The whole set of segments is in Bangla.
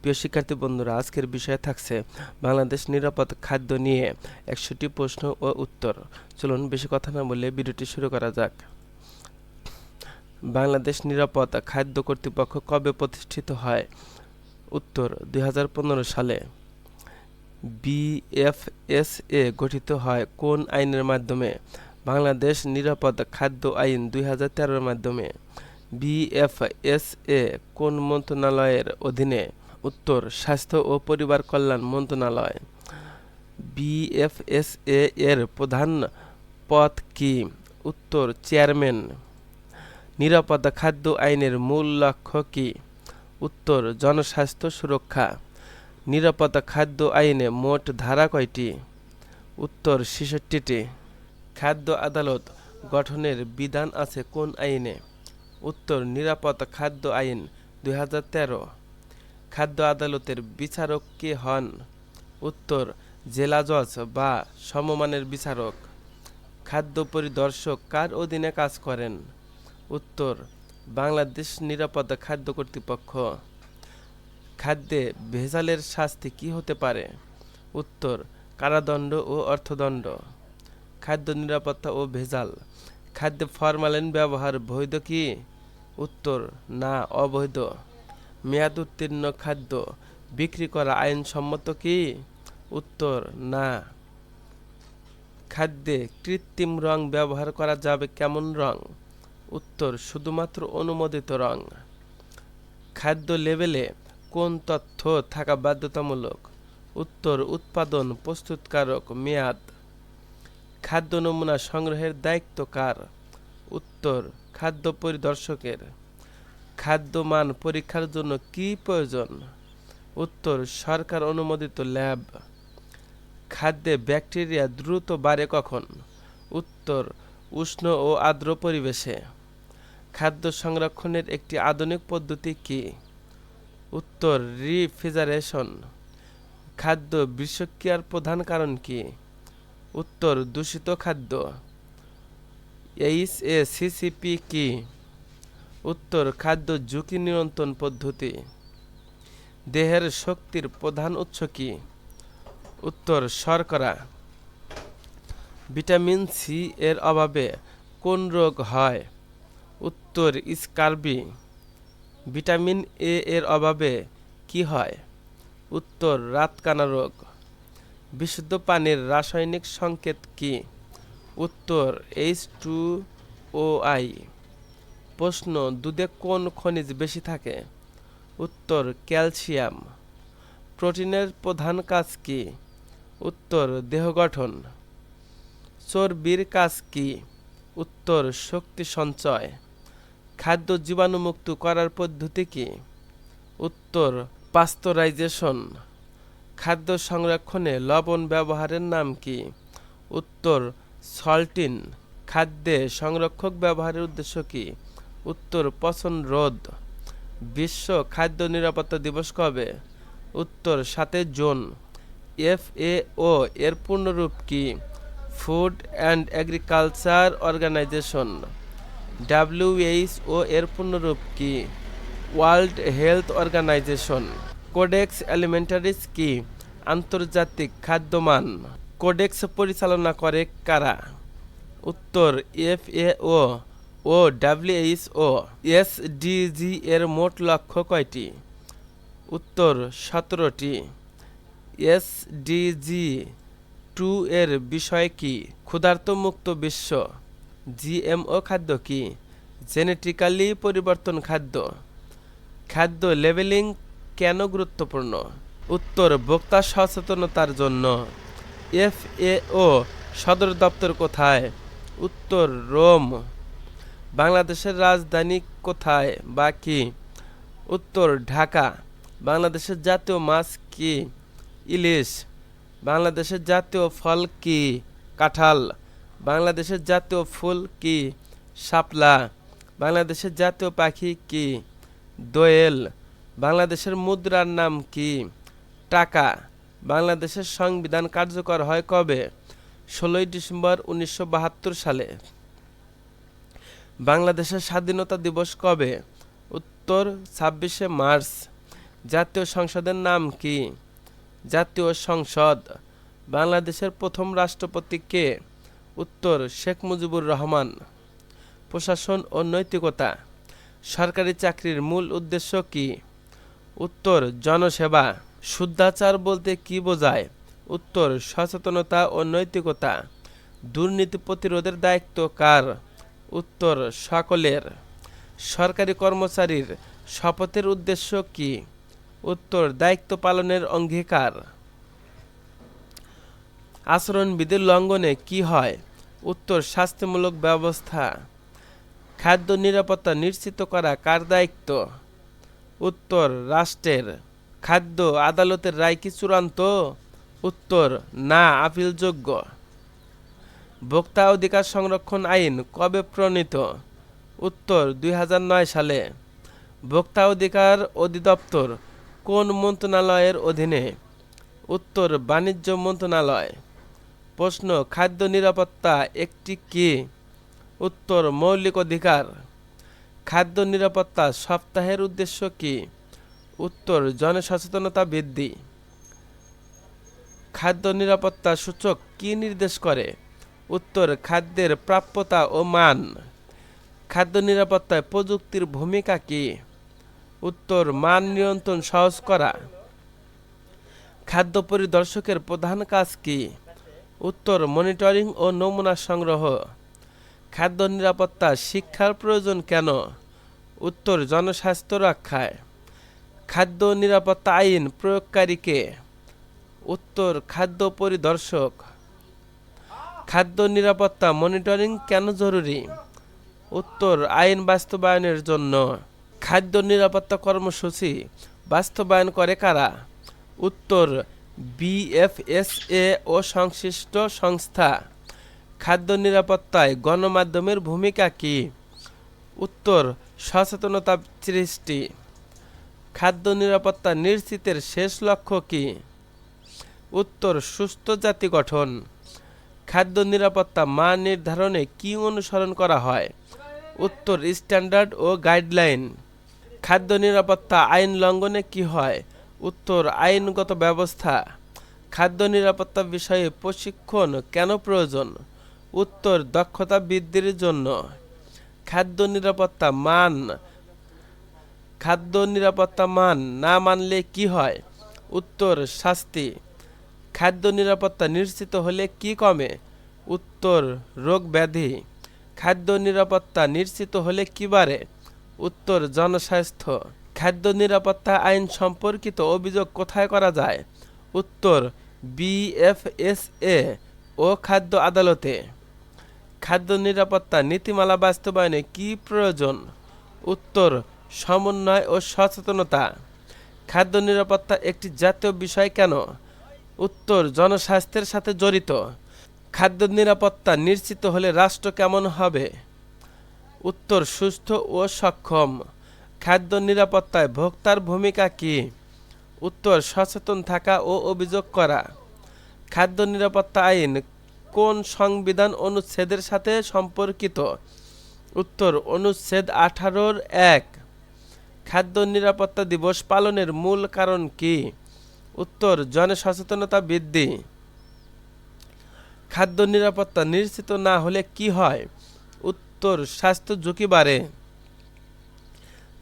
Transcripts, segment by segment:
প্রিয় শিক্ষার্থী বন্ধুরা, আজকের বিষয় থাকছে বাংলাদেশ নিরাপদ খাদ্য নিয়ে একশোটি প্রশ্ন ও উত্তর। চলুন বেশি কথা না বলে ভিডিওটি শুরু করা যাক। বাংলাদেশ নিরাপদ খাদ্য কর্তৃপক্ষ কবে প্রতিষ্ঠিত হয়? উত্তর, দুই হাজার পনেরো সালে। বিএফএসএ গঠিত হয় কোন আইনের মাধ্যমে? বাংলাদেশ নিরাপদ খাদ্য আইন দুই হাজার মাধ্যমে। বিএফএসএ কোন মন্ত্রণালয়ের অধীনে উত্তর, স্বাস্থ্য ও পরিবার কল্যাণ মন্ত্রণালয়। বিএফএসএ এর প্রধান পদ কি? উত্তর, চেয়ারম্যান। নিরাপদ খাদ্য আইনের মূল লক্ষ্য কি? উত্তর, জনস্বাস্থ্য সুরক্ষা। নিরাপদ খাদ্য আইনে মোট ধারা কয়টি? উত্তর, ছেষট্টিটি। খাদ্য আদালত গঠনের বিধান আছে কোন আইনে? উত্তর, নিরাপদ খাদ্য আইন দু হাজার তেরো। খাদ্য আদালতের বিচারক কে হন? উত্তর, জেলা জজ বা সমমানের বিচারক। খাদ্য পরিদর্শক কার অধীনে কাজ করেন? উত্তর, বাংলাদেশ নিরাপদ খাদ্য কর্তৃপক্ষ। খাদ্যে ভেজালের শাস্তি কি হতে পারে? উত্তর, কারাদণ্ড ও অর্থদণ্ড। খাদ্য নিরাপত্তা ও ভেজাল। খাদ্যে ফরমালিন ব্যবহার বৈধ কি? উত্তর, না, অবৈধ। মেয়াদ উত্তীর্ণ খাদ্য বিক্রি করা আইনসম্মত কি? উত্তর, না। খাদ্যে কৃত্রিম রং ব্যবহার করা যাবে কেমন রং? উত্তর, শুধুমাত্র অনুমোদিত রং। খাদ্য লেবেলে কোন তথ্য থাকা বাধ্যতামূলক? উত্তর, উৎপাদন প্রস্তুতকারক মেয়াদ। খাদ্য নমুনা সংগ্রহের দায়িত্ব কার? উত্তর, খাদ্য পরিদর্শকের। খাদ্য মান পরীক্ষার জন্য কি প্রয়োজন? উত্তর, সরকার অনুমোদিত ল্যাব। খাদ্যে ব্যাকটেরিয়া দ্রুত বাড়ে কখন? উত্তর, উষ্ণ ও আর্দ্র পরিবেশে। খাদ্য সংরক্ষণের একটি আধুনিক পদ্ধতি কি? উত্তর, রিফ্রিজারেশন। খাদ্য বিষক্রিয়ার প্রধান কারণ কি? উত্তর, দূষিত খাদ্য। এইচ এ সিসিপি কি? উত্তর খাদ্য ঝুঁকি নিয়ন্ত্রণ পদ্ধতি। দেহের শক্তির প্রধান উৎস কি? উত্তর, শর্করা। ভিটামিন সি এর অভাবে কোন রোগ হয়? উত্তর, স্কারবি। ভিটামিন এ এর অভাবে কি হয়? উত্তর, রাতকানা রোগ। বিশুদ্ধ পানির রাসায়নিক সংকেত কি? উত্তর, এইচ টু ও আই। প্রশ্ন, দুধে কোন খনিজ বেশি থাকে? উত্তর, ক্যালসিয়াম। প্রোটিনের প্রধান কাজ কি? উত্তর, দেহ গঠন। চর্বির কাজ কি? উত্তর, শক্তি সঞ্চয়। খাদ্য জীবাণুমুক্ত করার পদ্ধতি কি? উত্তর, পাস্তরাইজেশন। খাদ্য সংরক্ষণে লবণ ব্যবহারের নাম কি? উত্তর, সল্টিন। খাদ্যে সংরক্ষক ব্যবহারের উদ্দেশ্য কি? উত্তর পচন রোধ। বিশ্ব খাদ্য নিরাপত্তা দিবস কবে? উত্তর সাতে জুন। এফ এ ও এর পূর্ণরূপ কি? Food and agriculture organisation. WHO এর পূর্ণরূপ কি? World health organisation. Codex alimentarius কি? আন্তর্জাতিক খাদ্যমান। কোডেক্স পরিচালনা করে কারা? উত্তর F A O WHO SDG এর মোট লক্ষ্য কয়টি? উত্তর, সতেরোটি। এসডিজি টু এর বিষয় কি? ক্ষুধার্তমুক্ত বিশ্ব। জিএমও খাদ্য কি? জেনেটিক্যালি পরিবর্তন খাদ্য। খাদ্য লেভেলিং কেন গুরুত্বপূর্ণ? উত্তর, ভোক্তা সচেতনতার জন্য। এফএও সদর দপ্তর কোথায়? উত্তর, রোম। বাংলাদেশের রাজধানী কোথায় বা কি? উত্তর, ঢাকা। বাংলাদেশের জাতীয় মাছ কি? ইলিশ। বাংলাদেশের জাতীয় ফল কি? কাঁঠাল। বাংলাদেশের জাতীয় ফুল কি? শাপলা। বাংলাদেশের জাতীয় পাখি কি? দোয়েল। বাংলাদেশের মুদ্রার নাম কি? টাকা। বাংলাদেশের সংবিধান কার্যকর হয় কবে? ষোলোই ডিসেম্বর উনিশশো বাহাত্তর সালে। বাংলাদেশের স্বাধীনতা দিবস কবে? উত্তর ছাব্বিশে মার্চ। জাতীয় সংসদের নাম কি? জাতীয় সংসদ। বাংলাদেশের প্রথম রাষ্ট্রপতি কে? উত্তর, শেখ মুজিবুর রহমান। প্রশাসন ও নৈতিকতা। সরকারি চাকরির মূল উদ্দেশ্য কি? উত্তর, জনসেবা। শুদ্ধাচার বলতে কি বোঝায়? উত্তর, সচেতনতা ও নৈতিকতা। দুর্নীতি প্রতিরোধের দায়িত্ব কার? উত্তর, সকলের সরকারি কর্মচারীর শপথের উদ্দেশ্য কি? উত্তর, দায়িত্ব পালনের অঙ্গীকার। আচরণবিধির লঙ্ঘনে কি হয়? উত্তর, শাস্তিমূলক ব্যবস্থা। খাদ্য নিরাপত্তা নিশ্চিত করা কার দায়িত্ব? উত্তর, রাষ্ট্রের। খাদ্য আদালতের রায় কি চূড়ান্ত? উত্তর, না, আপিলযোগ্য। ভোক্তা অধিকার সংরক্ষণ আইন কবে প্রণীত? উত্তর, দুই হাজার নয় সালে। ভোক্তা অধিকার অধিদপ্তর কোন মন্ত্রণালয়ের অধীনে? উত্তর, বাণিজ্য মন্ত্রণালয়। প্রশ্ন, খাদ্য নিরাপত্তা একটি কি? উত্তর, মৌলিক অধিকার। খাদ্য নিরাপত্তা সপ্তাহের উদ্দেশ্য কি? উত্তর, জনসচেতনতা বৃদ্ধি। খাদ্য নিরাপত্তা সূচক কি নির্দেশ করে? উত্তর, খাদ্যের প্রাপ্যতা ও মান। খাদ্য নিরাপত্তায় প্রযুক্তির ভূমিকা কি? উত্তর, মান নিয়ন্ত্রণ সহজ করা। খাদ্য পরিদর্শকের প্রধান কাজ কি? উত্তর, মনিটরিং ও নমুনা সংগ্রহ। খাদ্য নিরাপত্তা শিক্ষার প্রয়োজন কেন? উত্তর, জনস্বাস্থ্য রক্ষায়। খাদ্য নিরাপত্তা আইন প্রয়োগকারীকে উত্তর, খাদ্য পরিদর্শক। খাদ্য নিরাপত্তা মনিটরিং কেন জরুরি? উত্তর, আইন বাস্তবায়নের জন্য। খাদ্য নিরাপত্তা কর্মসূচি বাস্তবায়ন করে কারা? উত্তর, বিএফএসএ ও সংশ্লিষ্ট সংস্থা। খাদ্য নিরাপত্তায় গণমাধ্যমের ভূমিকা কি? উত্তর, সচেতনতা সৃষ্টি। খাদ্য নিরাপত্তা নিশ্চিতের শেষ লক্ষ্য কি? উত্তর, সুস্থ জাতি গঠন। খাদ্য নিরাপত্তা মান নির্ধারণে কি অনুসরণ করা হয়? উত্তর, স্ট্যান্ডার্ড ও গাইডলাইন। খাদ্য নিরাপত্তা আইন লঙ্ঘনে কি হয়? উত্তর, আইনগত ব্যবস্থা। খাদ্য নিরাপত্তা বিষয়ে প্রশিক্ষণ কেন প্রয়োজন? উত্তর, দক্ষতা বৃদ্ধির জন্য। খাদ্য নিরাপত্তা মান। খাদ্য নিরাপত্তা মান না মানলে কি হয়? উত্তর, শাস্তি। খাদ্য নিরাপত্তা নিশ্চিত হলে কি কমে? উত্তর, রোগ ব্যাধি। খাদ্য নিরাপত্তা নিশ্চিত হলে কি বাড়ে? উত্তর, জনস্বাস্থ্য। খাদ্য নিরাপত্তা আইন সম্পর্কিত অভিযোগ কোথায় করা যায়? উত্তর বিএফএসএ ও খাদ্য আদালতে। খাদ্য নিরাপত্তা নীতিমালা বাস্তবায়নে কি প্রয়োজন? উত্তর, সমন্বয় ও সচেতনতা। খাদ্য নিরাপত্তা একটি জাতীয় বিষয় কেন? উত্তর, জনস্বাস্থ্যের সাথে জড়িত। খাদ্য নিরাপত্তা নিশ্চিত হলে রাষ্ট্র কেমন হবে? উত্তর, সুস্থ ও সক্ষম। খাদ্য নিরাপত্তায় ভোক্তার ভূমিকা কি? উত্তর, সচেতন থাকা ও অভিযোগ করা। খাদ্য নিরাপত্তা আইন কোন সংবিধান অনুচ্ছেদের সাথে সম্পর্কিত? উত্তর, অনুচ্ছেদ আঠারোর এক। খাদ্য নিরাপত্তা দিবস পালনের মূল কারণ কি? উত্তর জনসচেতনতা বৃদ্ধি। খাদ্য নিরাপত্তা নিশ্চিত না হলে কি হয়? উত্তর, স্বাস্থ্য ঝুঁকি বাড়ে।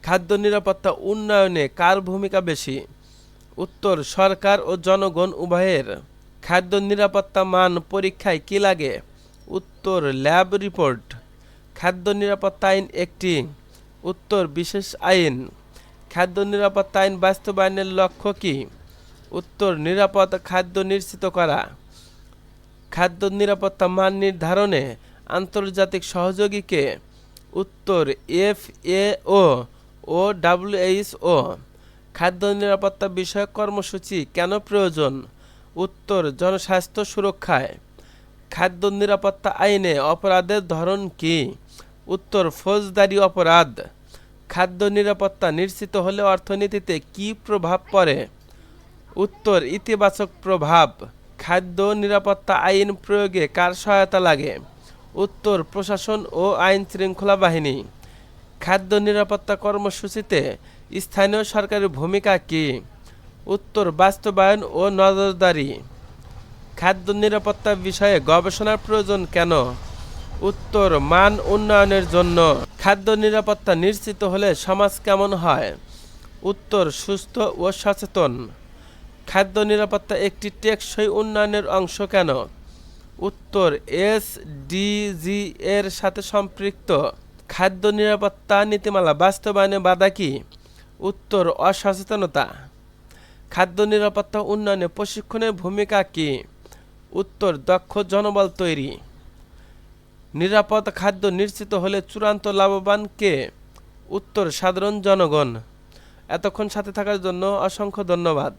খাদ্য নিরাপত্তা উন্নয়নে কার ভূমিকা বেশি? উত্তর, সরকার ও জনগণ উভয়ের। খাদ্য নিরাপত্তা মান পরীক্ষায় কি লাগে? উত্তর, ল্যাব রিপোর্ট। খাদ্য নিরাপত্তা আইন একটি। উত্তর, বিশেষ আইন। খাদ্য নিরাপত্তা আইন বাস্তবায়নের লক্ষ্য কি? উত্তর, নিরাপদ খাদ্য নিশ্চিত করা। খাদ্য নিরাপত্তা মান নির্ধারণে আন্তর্জাতিক সহযোগীকে উত্তর F A O O WHO, খাদ্য নিরাপত্তা বিষয়ক কর্মসূচি কেন প্রয়োজন? উত্তর, জনস্বাস্থ্য সুরক্ষায়। খাদ্য নিরাপত্তা আইনে অপরাধের ধরন কি? উত্তর, ফৌজদারি অপরাধ। খাদ্য নিরাপত্তা নিশ্চিত হলে অর্থনীতিতে কি প্রভাব পড়ে? উত্তর, ইতিবাচক প্রভাব, খাদ্য নিরাপত্তা আইন প্রয়োগে কার সহায়তা লাগে? উত্তর, প্রশাসন ও আইন শৃঙ্খলা বাহিনী। খাদ্য নিরাপত্তা কর্মসূচিতে স্থানীয় সরকারের ভূমিকা কী? উত্তর, বাস্তবায়ন ও নজরদারি। খাদ্য নিরাপত্তা বিষয়ে গবেষণার প্রয়োজন কেন? উত্তর, মান উন্নয়নের জন্য। খাদ্য নিরাপত্তা নিশ্চিত হলে সমাজ কেমন হয়? উত্তর, সুস্থ ও সচেতন। খাদ্য নিরাপত্তা একটি টেকসই উন্নয়নের অংশ কেন? উত্তর এস ডিজি এর সাথে সম্পৃক্ত। খাদ্য নিরাপত্তা নীতিমালা বাস্তবায়নে বাধা কি? উত্তর, অসচেতনতা। খাদ্য নিরাপত্তা উন্নয়নে প্রশিক্ষণের ভূমিকা কি? উত্তর, দক্ষ জনবল তৈরি। নিরাপদ খাদ্য নিশ্চিত হলে চূড়ান্ত লাভবান কে? উত্তর, সাধারণ জনগণ। এতক্ষণ সাথে থাকার জন্য অসংখ্য ধন্যবাদ।